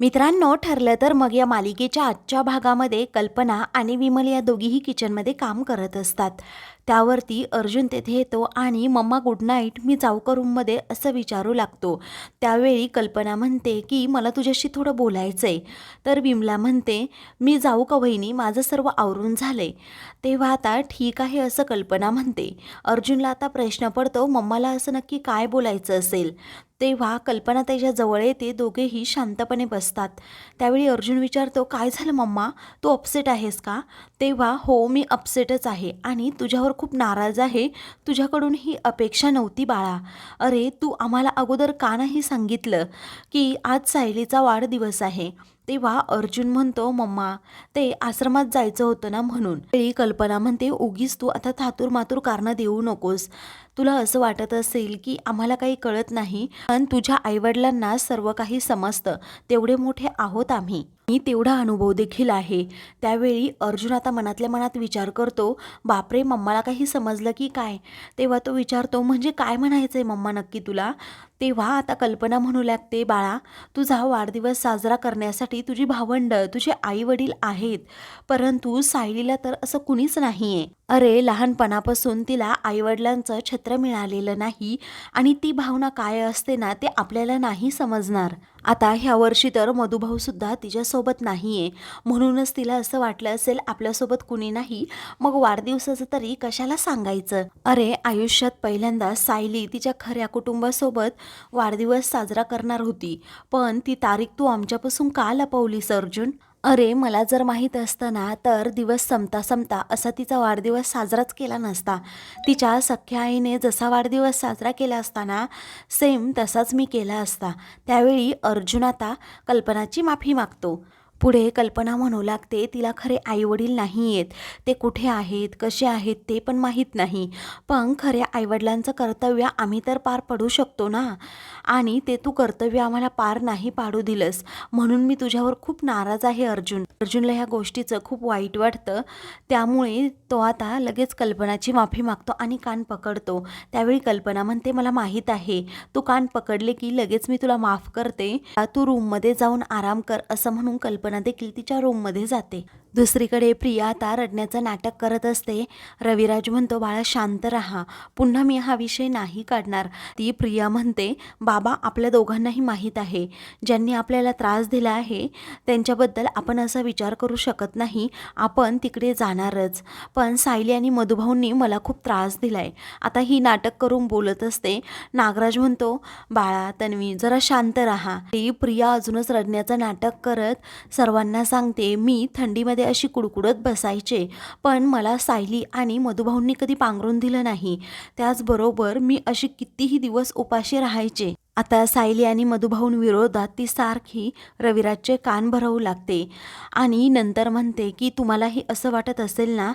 मित्रांनो ठरलं तर मग या मालिकेच्या आजच्या भागामध्ये कल्पना आणि विमल या दोघीही किचनमध्ये काम करत असतात. त्यावरती अर्जुन तेथे येतो आणि मम्मा गुड नाईट मी जाऊ का रूममध्ये असं विचारू लागतो. त्यावेळी कल्पना म्हणते की मला तुझ्याशी थोडं बोलायचं आहे तर विमला म्हणते मी जाऊ का वहिनी माझं सर्व आवरून झालं आहे तेव्हा आता ठीक आहे असं कल्पना म्हणते. अर्जुनला आता प्रश्न पडतो मम्माला असं नक्की काय बोलायचं असेल? तेव्हा कल्पना त्याच्याजवळ येते दोघेही शांतपणे बसतात. त्यावेळी अर्जुन विचारतो काय झालं मम्मा? तू अपसेट आहेस का? तेव्हा हो मी अपसेटच आहे आणि तुझ्यावर खूप नाराज आहे. तुझ्याकडून ही अपेक्षा नव्हती बाळा. अरे तू आम्हाला अगोदर का नाही सांगितलं की आज सायलीचा वाढदिवस आहे? तेव्हा अर्जुन म्हणतो मम्मा ते आश्रमात जायचं होतं ना म्हणून. वेळी कल्पना म्हणते उगीच तू आता थातूर मातूर कारणं देऊ नकोस. तुला असं वाटत असेल की आम्हाला काही कळत नाही पण तुझ्या आईवडिलांना सर्व काही समजतं. तेवढे मोठे आहोत आम्ही. मी तेवढा अनुभव देखील आहे. त्यावेळी अर्जुन आता मनातल्या मनात विचार करतो बापरे मम्माला काही समजलं की काय? तेव्हा तो विचारतो म्हणजे काय म्हणायचं आहे मम्मा नक्की तुला? तेव्हा आता कल्पना म्हणू लागते बाळा तुझा वाढदिवस साजरा करण्यासाठी तुझी भावंड तुझे आई वडील आहेत परंतु सायलीला तर असं कुणीच नाही आहे अरे लहानपणापासून तिला आईवडिलांचं छत्र मिळालेलं नाही आणि ती भावना काय असते ना ते आपल्याला नाही समजणार. आता ह्या वर्षी तर मधुभाऊसुद्धा तिच्यासोबत नाही आहे म्हणूनच तिला असं वाटलं असेल आपल्यासोबत कुणी नाही. मग वाढदिवसाचं तरी कशाला सांगायचं? अरे आयुष्यात पहिल्यांदा सायली तिच्या खऱ्या कुटुंबासोबत वाढदिवस साजरा करणार होती. पण ती तारीख तू आमच्यापासून का लपवलीस अर्जुन? अरे मला जर माहीत असतं ना तर दिवस संपता संपता असा तिचा वाढदिवस साजराच केला नसता. तिच्या सख्या आईने जसा वाढदिवस साजरा केला असताना सेम तसाच मी केला असता. त्यावेळी अर्जुन आता कल्पनाची माफी मागतो. पुढे कल्पना म्हणू लागते तिला खरे आईवडील नाही आहेत ते कुठे आहेत कसे आहेत ते पण माहीत नाही. पण खऱ्या आईवडिलांचं कर्तव्य आम्ही तर पार पडू शकतो ना? आणि ते तू कर्तव्य आम्हाला पार नाही पाडू दिलंस. म्हणून मी तुझ्यावर खूप नाराज आहे अर्जुन. अर्जुनला ह्या गोष्टीचं खूप वाईट वाटतं. त्यामुळे तो आता लगेच कल्पनाची माफी मागतो आणि कान पकडतो. त्यावेळी कल्पना म्हणते मला माहीत आहे. तू कान पकडले की लगेच मी तुला माफ करते. तू रूममध्ये जाऊन आराम कर असं म्हणून कल्पना देखील तिच्या रूममध्ये जाते. दुसरीकडे प्रिया आता रडण्याचं नाटक करत असते. रविराज म्हणतो बाळा शांत राहा. पुन्हा मी हा विषय नाही काढणार. ती प्रिया म्हणते बाबा आपल्या दोघांनाही माहीत आहे. ज्यांनी आपल्याला त्रास दिला आहे त्यांच्याबद्दल आपण असा विचार करू शकत नाही. आपण तिकडे जाणारच. पण सायली आणि मधुभाऊंनी मला खूप त्रास दिलाय. आता ही नाटक करून बोलत असते. नागराज म्हणतो बाळा तन्वी जरा शांत राहा. ती प्रिया अजूनच रडण्याचं नाटक करत सर्वांना सांगते मी थंडीमध्ये अशी कुडकुडत बसायचे. पण मला सायली आणि मधुभाऊंनी कधी पांघरून दिलं नाही. त्याचबरोबर मी अशी कितीही दिवस उपाशी राहायचे. आता सायली आणि मधुभाऊन विरोधात ती सारखी रविराजचे कान भरवू लागते. आणि नंतर म्हणते की तुम्हालाही असं वाटत असेल ना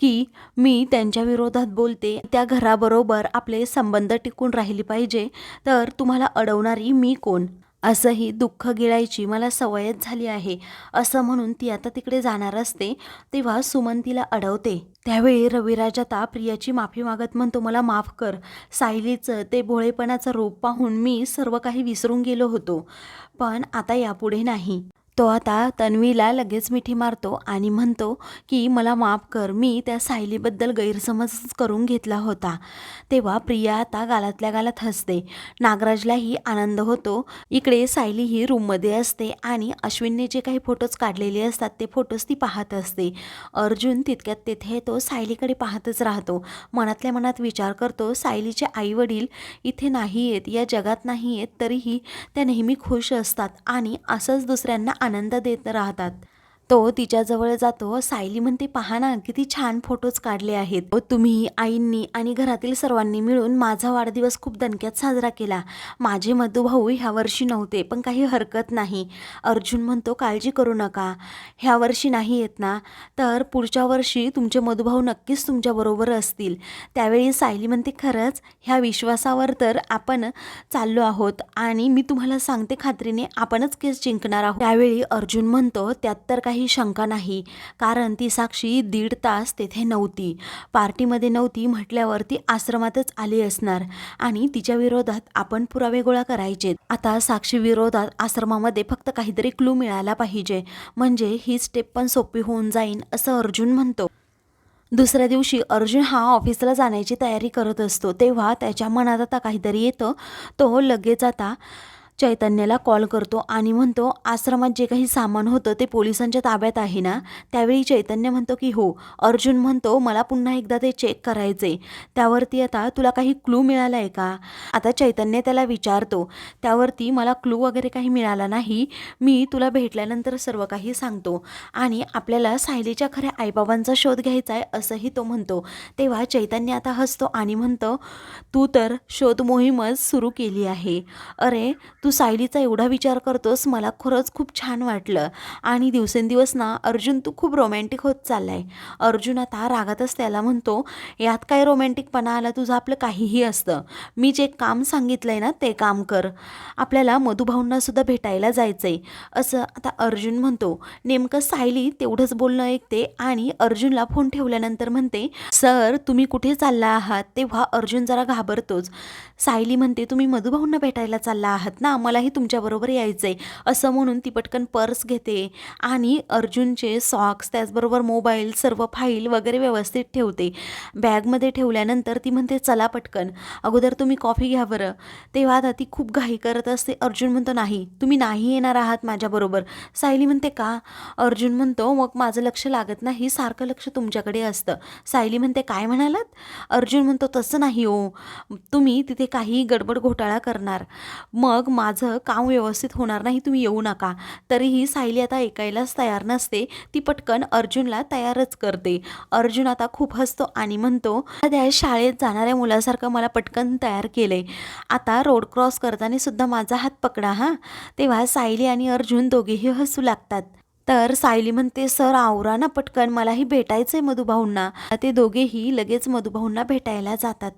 की मी त्यांच्या विरोधात बोलते? त्या घराबरोबर आपले संबंध टिकून राहिले पाहिजे. तर तुम्हाला अडवणारी मी कोण? असंही दुःख गिळायची मला सवयच झाली आहे. असं म्हणून ती आता तिकडे जाणार असते. तेव्हा सुमन तिला अडवते. त्यावेळी रविराज आता प्रियाची माफी मागत म्हणतो मला माफ कर. सायलीचं ते भोळेपणाचं रूप पाहून मी सर्व काही विसरून गेलो होतो. पण आता यापुढे नाही. तो आता तन्वीला लगेच मिठी मारतो आणि म्हणतो की मला माफ कर मी त्या सायलीबद्दल गैरसमज करून घेतला होता. तेव्हा प्रिया आता गालातल्या गालात हसते. नागराजलाही आनंद होतो. इकडे सायली ही रूममध्ये असते आणि अश्विनने जे काही फोटोज काढलेले असतात ते फोटोज ती पाहत असते. अर्जुन तितक्यात तेथे तो सायलीकडे पाहतच राहतो. मनातल्या मनात विचार करतो सायलीचे आई वडील इथे नाही आहेत या जगात नाही आहेत तरीही त्या नेहमी खुश असतात आणि असंच दुसऱ्यांना आनंद देत राहतात. तो तिच्याजवळ जातो. सायली म्हणते पहा ना किती छान फोटोज काढले आहेत. तुम्ही आईंनी आणि घरातील सर्वांनी मिळून माझा वाढदिवस खूप दणक्यात साजरा केला. माझे मधुभाऊ ह्या वर्षी नव्हते पण काही हरकत नाही. अर्जुन म्हणतो काळजी करू नका. ह्या वर्षी नाही येत ना. तर पुढच्या वर्षी तुमचे मधुभाऊ नक्कीच तुमच्याबरोबर असतील. त्यावेळी सायली म्हणते खरंच ह्या विश्वासावर तर आपण चाललो आहोत आणि मी तुम्हाला सांगते खात्रीने आपणच केस जिंकणार आहोत. त्यावेळी अर्जुन म्हणतो त्यात तर काही काही शंका नाही. कारण ती साक्षी दीड तास तेथे नव्हती. पार्टीमध्ये नव्हती म्हटल्यावर ती आश्रमातच आली असणार आणि तिच्या विरोधात आपण पुरावे गोळा करायचे आता साक्षी विरोधात आश्रमामध्ये फक्त काहीतरी क्लू मिळाला पाहिजे. म्हणजे ही स्टेप पण सोपी होऊन जाईन असं अर्जुन म्हणतो. दुसऱ्या दिवशी अर्जुन हा ऑफिसला जाण्याची तयारी करत असतो. तेव्हा त्याच्या मनात आता काहीतरी येतं. तो लगेच आता चैतन्याला कॉल करतो आणि म्हणतो आश्रमात जे काही सामान होतं ते पोलिसांच्या ताब्यात आहे ना? त्यावेळी चैतन्य म्हणतो की हो. अर्जुन म्हणतो मला पुन्हा एकदा ते चेक करायचे. त्यावरती आता तुला काही क्लू मिळाला आहे का? आता चैतन्य त्याला विचारतो त्यावरती मला क्लू वगैरे काही मिळाला नाही. मी तुला भेटल्यानंतर सर्व काही सांगतो आणि आपल्याला सायलीच्या खऱ्या आईबाबांचा शोध घ्यायचा आहे असंही तो म्हणतो. तेव्हा चैतन्य आता हसतो आणि म्हणतो तू तर शोध मोहीमच सुरू केली आहे. अरे तू सायलीचा एवढा विचार करतोस मला खरंच खूप छान वाटलं. आणि दिवसेंदिवस ना अर्जुन तू खूप रोमॅन्टिक होत चाललाय. अर्जुन आता रागातच त्याला म्हणतो यात काय रोमॅन्टिकपणा आला? तुझं आपलं काहीही असतं. मी जे काम सांगितलंय ना ते काम कर. आपल्याला मधुभाऊंना सुद्धा भेटायला जायचंय. असं आता अर्जुन म्हणतो. नेमकं सायली तेवढंच बोलणं ऐकते आणि अर्जुनला फोन ठेवल्यानंतर म्हणते सर तुम्ही कुठे चालला आहात? तेव्हा अर्जुन जरा घाबरतोच. सायली म्हणते तुम्ही मधुभाऊंना भेटायला चालला आहात ना मलाही तुमच्याबरोबर यायचं आहे असं म्हणून ती पटकन पर्स घेते आणि अर्जुनचे सॉक्स त्याचबरोबर मोबाईल सर्व फाईल वगैरे व्यवस्थित ठेवते. बॅगमध्ये ठेवल्यानंतर ती म्हणते चला पटकन. अगोदर तुम्ही कॉफी घ्या बरं. तेव्हा आता ती खूप घाई करत असते. अर्जुन म्हणतो नाही तुम्ही नाही येणार आहात माझ्याबरोबर. सायली म्हणते का? अर्जुन म्हणतो मग माझं लक्ष लागत नाही. सारखं लक्ष तुमच्याकडे असतं. सायली म्हणते काय म्हणालात? अर्जुन म्हणतो तसं नाही हो. तुम्ही तिथे काही गडबड घोटाळा करणार. मग माझं काम व्यवस्थित होणार नाही तुम्ही येऊ नका. तरीही सायली आता ऐकायलाच तयार नसते. ती पटकन अर्जुनला तयारच करते. अर्जुन आता खूप हसतो आणि म्हणतो त्या शाळेत जाणाऱ्या मुलासारखं मला पटकन तयार केलंय. आता रोड क्रॉस करताना सुद्धा माझा हात पकडा हां. तेव्हा सायली आणि अर्जुन दोघेही हसू लागतात. तर सायली म्हणते सर आवरा ना पटकन मलाही भेटायचंय मधुभाऊंना. ते दोघेही लगेच मधुभाऊंना भेटायला जातात.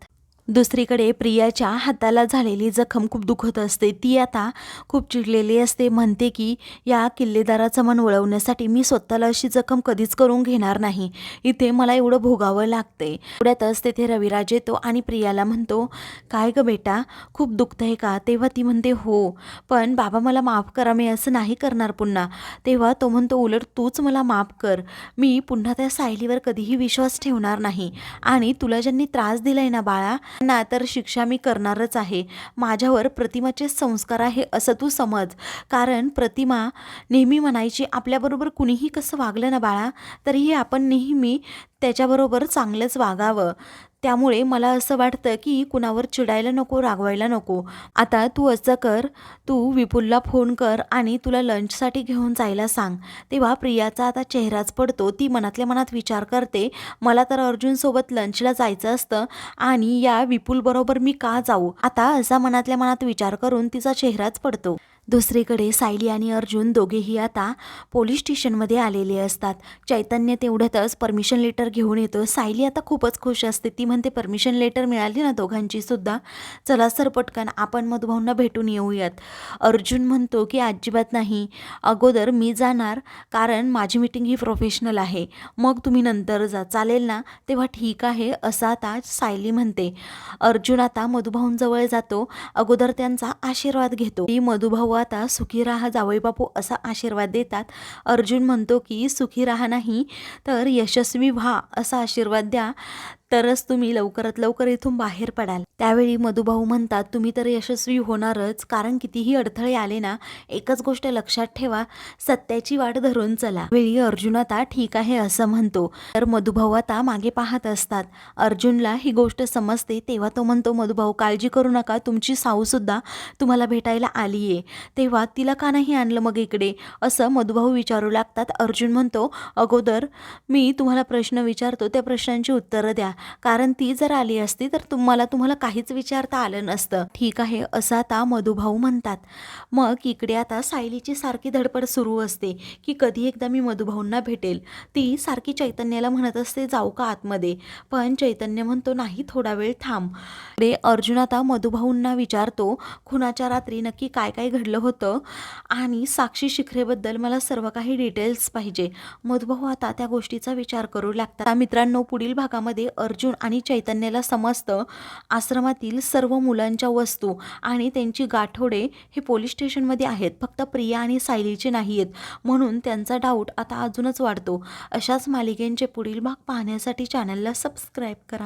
दुसरीकडे प्रियाच्या हाताला झालेली जखम खूप दुखत असते. ती आता खूप चिडलेली असते. म्हणते की या किल्लेदाराचं मन वळवण्यासाठी मी स्वतःला अशी जखम कधीच करून घेणार नाही. इथे मला एवढं भोगावं लागते एवढ्यातच तेथे रविराज येतो आणि प्रियाला म्हणतो काय ग बेटा खूप दुखतंय का? तेव्हा ती म्हणते हो पण बाबा मला माफ करा मी असं नाही करणार पुन्हा. तेव्हा तो म्हणतो उलट तूच मला माफ कर. मी पुन्हा त्या सायलीवर कधीही विश्वास ठेवणार नाही. आणि तुला ज्यांनी त्रास दिलाय ना बाळा ना तर शिक्षा मी करणारच आहे. माझ्यावर प्रतिमाचे संस्कार आहे असं तू समज. कारण प्रतिमा नेहमी म्हणायची आपल्याबरोबर कुणीही कसं वागलं ना बाळा तरीही आपण नेहमी त्याच्याबरोबर चांगलंच वागावं. त्यामुळे मला असं वाटतं की कुणावर चिडायला नको रागवायला नको. आता तू असं कर तू विपुलला फोन कर आणि तुला लंचसाठी घेऊन जायला सांग. तेव्हा प्रियाचा आता चेहराच पडतो. ती मनातल्या मनात विचार करते मला तर अर्जुनसोबत लंचला जायचं असतं आणि या विपुलबरोबर मी का जाऊ? आता असा मनातल्या मनात विचार करून तिचा चेहराच पडतो. दुसरीकडे सायली आणि अर्जुन दोघेही आता पोलीस स्टेशनमध्ये आलेले असतात. चैतन्य तेवढ्यातच परमिशन लेटर घेऊन येतो. सायली आता खूपच खुश असते. ती म्हणते परमिशन लेटर मिळाली ना दोघांची सुद्धा? चला सर पटकन आपण मधुभाऊंना भेटून येऊयात. अर्जुन म्हणतो की अजिबात नाही. अगोदर मी जाणार कारण माझी मीटिंग ही प्रोफेशनल आहे. मग तुम्ही नंतर जा. चालेल ना? तेव्हा ठीक आहे असं आता सायली म्हणते. अर्जुन आता मधुभाऊंजवळ जातो. अगोदर त्यांचा आशीर्वाद घेतो. ती मधुभाऊ आता सुखी राहा जावई बापू असा आशीर्वाद देतात. अर्जुन म्हणतो की सुखी राहा नाही तर यशस्वी व्हा असा आशीर्वाद द्या. तरच तुम्ही लवकरात लवकर इथून बाहेर पडाल. त्यावेळी मधुभाऊ म्हणतात तुम्ही तर यशस्वी होणारच. कारण कितीही अडथळे आले ना एकच गोष्ट लक्षात ठेवा सत्याची वाट धरून चला. वेळी अर्जुन आता ठीक आहे असं म्हणतो. तर मधुभाऊ आता मागे पाहत असतात. अर्जुनला ही गोष्ट समजते तेव्हा तो म्हणतो मधुभाऊ काळजी करू नका. तुमची साऊ सुद्धा तुम्हाला भेटायला आली आहे तेव्हा तिला का नाही आणलं मग इकडे? असं मधुभाऊ विचारू लागतात. अर्जुन म्हणतो अगोदर मी तुम्हाला प्रश्न विचारतो. त्या प्रश्नांची उत्तरं द्या. कारण ती जर आली असती तर तुम्हाला तुम्हाला काहीच विचारता आलं नसतं. ठीक आहे असं आता मधुभाऊ म्हणतात. मग इकडे आता सायलीची सारखी धडपड सुरू असते की कधी एकदा मी मधुभाऊंना भेटेल. ती सारखी चैतन्याला म्हणत असते जाऊ का आतमध्ये? पण चैतन्य म्हणतो नाही थोडा वेळ थांब. रे अर्जुन आता मधुभाऊंना विचारतो खुनाच्या रात्री नक्की काय काय घडलं होतं? आणि साक्षी शिखरेबद्दल मला सर्व काही डिटेल्स पाहिजे. मधुभाऊ आता त्या गोष्टीचा विचार करू लागतात. मित्रांनो पुढील भागामध्ये अर्जुन आणि चैतन्याला समजतं आश्रमातील सर्व मुलांच्या वस्तू आणि त्यांची गाठोडे हे पोलीस स्टेशनमध्ये आहेत. फक्त प्रिया आणि सायलीचे नाही आहेत म्हणून त्यांचा डाऊट आता अजूनच वाढतो. अशाच मालिकेंचे पुढील भाग पाहण्यासाठी चॅनलला सबस्क्राईब करा.